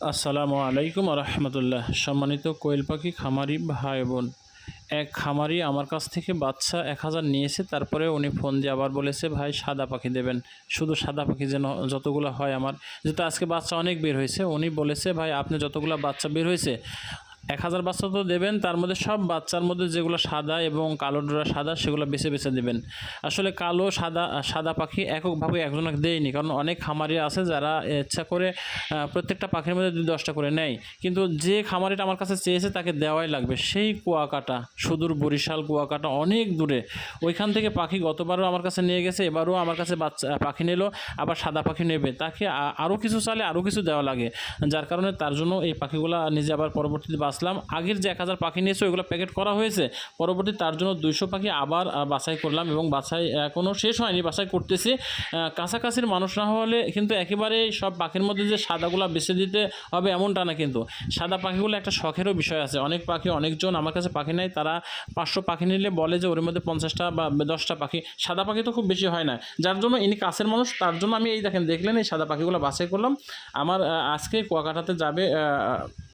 আসসালামু আলাইকুম রহমতুল্লাহ। সম্মানিত কোয়েল পাখি, খামারি ভাই বোন, এক খামারি আমার কাছ থেকে বাচ্চা এক হাজার নিয়েছে, তারপরে উনি ফোন দিয়ে আবার বলেছে, ভাই, সাদা পাখি দেবেন। শুধু সাদা পাখি যেন যতগুলো হয় আমার। যেহেতু আজকে বাচ্চা অনেক বের হয়েছে, উনি বলেছে, ভাই, আপনি যতগুলো বাচ্চা বের হয়েছে এক হাজার বাচ্চা তো দেবেন, তার মধ্যে সব বাচ্চার মধ্যে যেগুলো সাদা এবং কালো ডোরা সাদা, সেগুলো বেছে বেছে দেবেন। আসলে কালো, সাদা সাদা পাখি এককভাবে একজনকে দেয়নি, কারণ অনেক খামারি আছে যারা ইচ্ছা করে প্রত্যেকটা পাখির মধ্যে দুই দশটা করে নেয়। কিন্তু যে খামারিটা আমার কাছে চেয়েছে তাকে দেওয়াই লাগবে। সেই কুয়াকাটা, সুদূর বরিশাল কুয়াকাটা অনেক দূরে। ওইখান থেকে পাখি গতবারও আমার কাছে নিয়ে গেছে, এবারও আমার কাছে বাচ্চা, পাখি নিল, আবার সাদা পাখি নেবে। তাকে আরও কিছু চালে আরও কিছু দেওয়া লাগে। যার কারণে তার জন্য এই পাখিগুলো নিজে আবার পরবর্তীতে বাঁচলাম আগের যে এক হাজার পাখি নিয়েছে, ওইগুলো প্যাকেট করা হয়েছে। পরবর্তী তার জন্য দুইশো পাখি আবার বাছাই করলাম এবং বাছাই এখনও শেষ হয়নি, বাছাই করতেছি। কাছাকাছির মানুষ না হলে কিন্তু একেবারে সব পাখির মধ্যে যে সাদাগুলো বেছে দিতে হবে এমনটা না কিন্তু। সাদা পাখিগুলো একটা শখেরও বিষয় আছে। অনেক পাখি, অনেকজন আমার কাছে পাখি নেয় তারা পাঁচশো পাখি নিলে বলে যে ওর মধ্যে পঞ্চাশটা বা দশটা পাখি। সাদা পাখি তো খুব বেশি হয় না। যার জন্য ইনি কাছের মানুষ, তার জন্য আমি এই দেখেন, দেখলেন এই সাদা পাখিগুলো বাছাই করলাম। আমার আজকে কুয়াকাটাতে যাবে